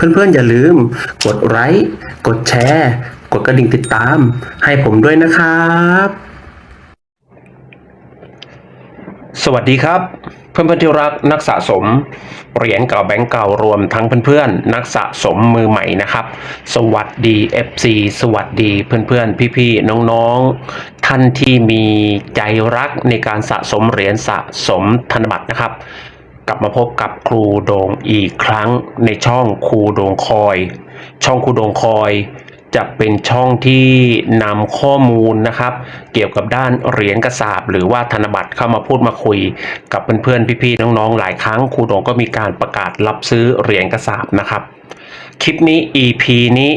เพื่อนๆอย่าลืม กดไลค์กดแชร์ กดกระดิ่งติดตาม ให้ผมด้วยนะครับ สวัสดีครับ เพื่อนๆที่รักนักสะสมเหรียญเก่าแบงก์เก่ารวมทั้งเพื่อนๆ นักสะสมมือใหม่นะครับ สวัสดี FC สวัสดีเพื่อนๆ พี่ๆ น้องๆ ท่านที่มีใจรักในการสะสมเหรียญสะสมธนบัตรนะครับ กลับมาพบกับครูโดงอีกครั้งในช่องครูโดงคอย ช่องครูโดงคอย จะเป็นช่องที่นำข้อมูลนะครับ เกี่ยวกับด้านเหรียญกระสาบหรือว่าธนบัตรเข้ามาพูดมาคุย กับเพื่อนๆพี่ๆน้องๆหลายครั้งครูโดงก็มีการประกาศรับซื้อเหรียญกระสาบนะครับคลิปนี้ EP นี้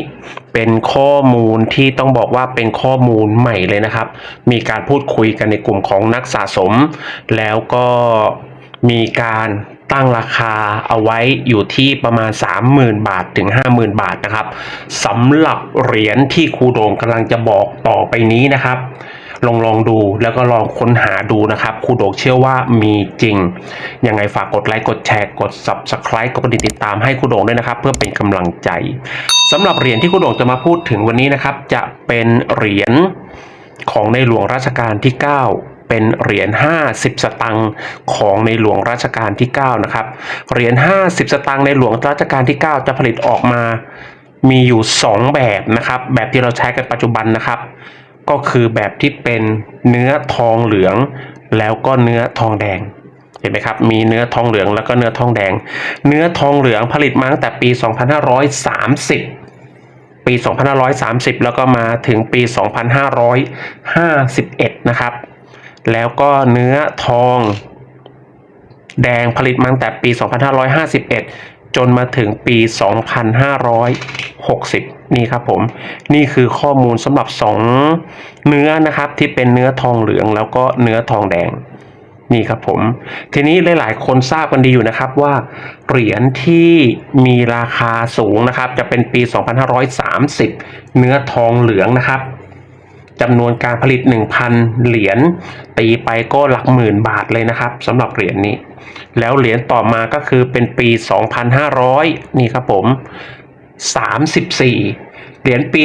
เป็นข้อมูลที่ต้องบอกว่าเป็นข้อมูลใหม่เลยนะครับ มีการพูดคุยกันในกลุ่มของนักสะสม แล้วก็ มีการตั้งราคาเอาไว้อยู่ที่ประมาณ 30,000 บาทถึง 50,000 บาทนะครับสำหรับเหรียญที่ครูโดงกำลังจะบอกต่อไปนี้นะครับ ลองลองดูแล้วก็ลองค้นหาดูนะครับครูโดงเชื่อว่ามีจริง ยังไงฝากกดไลค์กดแชร์กด subscribe กดกดติดตามให้ครูโดงด้วยนะครับ เพื่อเป็นกำลังใจสำหรับเหรียญที่ครูโดงจะมาพูดถึงวันนี้นะครับ จะเป็นเหรียญของในหลวงรัชกาลที่ 9 เป็นเหรียญ 50 สตังค์ของในหลวงรัชกาลที่ 9 นะครับ เหรียญ 50 สตังค์ในหลวงรัชกาลที่ 9 จะผลิตออกมา มีอยู่ 2 แบบนะครับ แบบที่เราใช้กันปัจจุบันนะครับ ก็คือแบบที่เป็นเนื้อทองเหลือง แล้วก็เนื้อทองแดงเห็นไหมครับ มีเนื้อทองเหลืองแล้วก็เนื้อทองแดง เนื้อทองเหลืองผลิตมาตั้งแต่ปี 2530 ปี 2530 แล้วก็มาถึงปี 2551 นะครับ แล้วก็เนื้อทอง แดงผลิตมาตั้งแต่ปี 2551 จนมาถึงปี 2560 นี่ครับผม นี่คือข้อมูลสำหรับ 2 เนื้อนะครับที่เป็นเนื้อทองเหลือง แล้วก็เนื้อทองแดงนี่ครับผม ทีนี้หลายๆ คนทราบกันดีอยู่นะครับว่าเหรียญที่มีราคาสูงนะครับ จะเป็นปี 2530 เนื้อทองเหลืองนะครับ จำนวนการผลิต 1,000 เหรียญตีไปก็หลักหมื่นบาทเลยนะครับสำหรับเหรียญนี้ แล้วเหรียญต่อมาก็คือเป็นปี 2,500 นี่ครับผม 34 เหรียญปี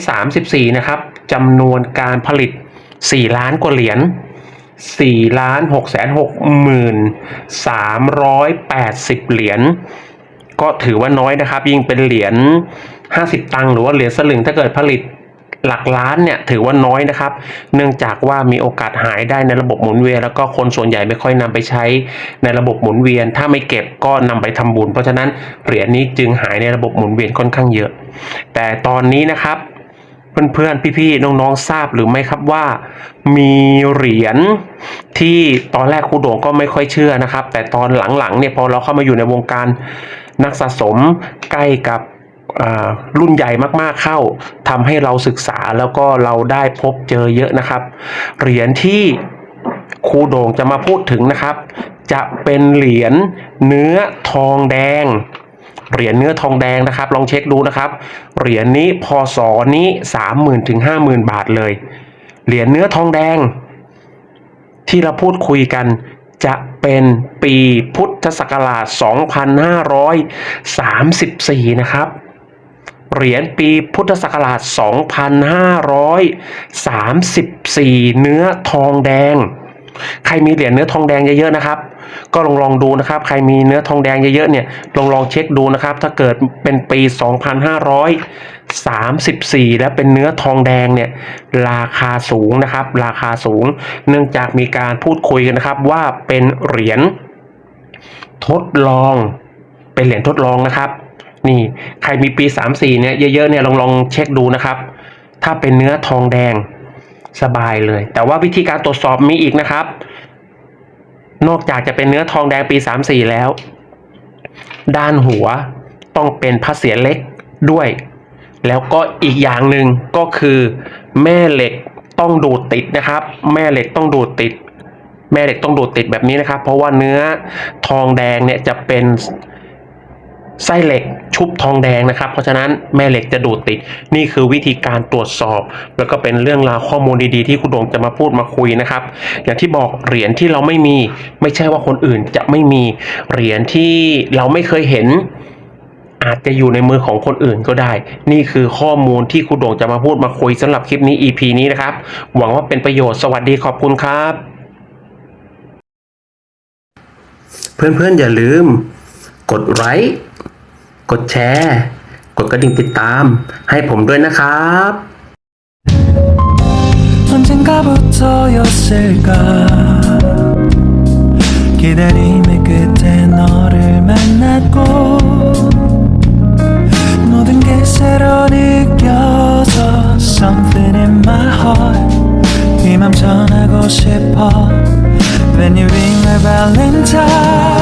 2534 นะครับจำนวนการผลิต 4 ล้านกว่าเหรียญ4ล้าน6แสน6หมื่น380 เหรียญก็ถือว่าน้อยนะครับ ยิ่งเป็นเหรียญ 50 ตังค์หรือว่าเหรียญสลึงถ้าเกิดผลิต หลักล้านเนี่ยถือว่าน้อยนะครับ เนื่องจากว่ามีโอกาสหายได้ในระบบหมุนเวียนแล้วก็คนส่วนใหญ่ไม่ค่อยนำไปใช้ในระบบหมุนเวียน ถ้าไม่เก็บก็นำไปทำบุญ เพราะฉะนั้นเหรียญนี้จึงหายในระบบหมุนเวียนค่อนข้างเยอะ แต่ตอนนี้นะครับเพื่อนๆ พี่ๆ น้องๆ ทราบหรือไม่ครับว่า มีเหรียญที่ตอนแรกครูโด่งก็ไม่ค่อยเชื่อนะครับ แต่ตอนหลังๆเนี่ยพอเราเข้ามาอยู่ในวงการนักสะสมใกล้กับ รุ่นใหญ่มากๆเข้าทำให้เราศึกษาแล้วก็เราได้พบเจอเยอะนะครับ เหรียญที่ครูโด่งจะมาพูดถึงนะครับ จะเป็นเหรียญเนื้อทองแดงเหรียญเนื้อทองแดงนะครับ ลองเช็คดูนะครับ เหรียญนี้พศนี้สามหมื่นถึงห้าหมื่นบาทเลย เหรียญเนื้อทองแดง ที่เราพูดคุยกันจะเป็นปีพุทธศักราช 2534 นะครับ เหรียญปีพุทธศักราช 2534 เนื้อทองแดง ใครมีเหรียญเนื้อทองแดงเยอะๆนะครับ ก็ลองลองดูนะครับ ใครมีเนื้อทองแดงเยอะๆเนี่ยลองลองเช็คดูนะครับ ถ้าเกิดเป็นปี 2534 และเป็นเนื้อทองแดงเนี่ยราคาสูงนะครับ ราคาสูง เนื่องจากมีการพูดคุยกันนะครับว่าเป็นเหรียญทดลองเป็นเหรียญทดลองนะครับ นี่ใครมีปี 34เนี่ยเยอะๆเนี่ยลองลองเช็คดูนะครับ ถ้าเป็นเนื้อทองแดงสบายเลย แต่ว่าวิธีการตรวจสอบมีอีกนะครับ นอกจากจะเป็นเนื้อทองแดงปี 34 แล้ว ด้านหัวต้องเป็นพระเศียรเล็กด้วย แล้วก็อีกอย่างหนึ่งก็คือแม่เหล็กต้องดูดติดนะครับ แม่เหล็กต้องดูดติด แม่เหล็กต้องดูดติดแบบนี้นะครับ เพราะว่าเนื้อทองแดงเนี่ยจะเป็น ไส้เหล็กชุบทองแดงนะครับ เพราะฉะนั้นแม่เหล็กจะดูดติด นี่คือวิธีการตรวจสอบ แล้วก็เป็นเรื่องราวข้อมูลดีๆ ที่คุณโดงจะมาพูดมาคุยนะครับ อย่างที่บอกเหรียญที่เราไม่มี ไม่ใช่ว่าคนอื่นจะไม่มีเหรียญที่เราไม่เคยเห็นอาจจะอยู่ในมือของคนอื่นก็ได้ นี่คือข้อมูลที่ครูโด่งจะมาพูดมาคุยสำหรับคลิปนี้ EP นี้นะครับ หวังว่าเป็นประโยชน์ สวัสดีขอบคุณครับ เพื่อนๆอย่าลืม กดไลค์กดแชร์ กดกระดิ่งติดตาม ให้ผมด้วยนะครับ 언젠가부터였을까 기다림의 끝에 너를 만났고 모든 게 새로 느껴져 Something in my heart 이 맘 전하고 싶어 When you ring my valentine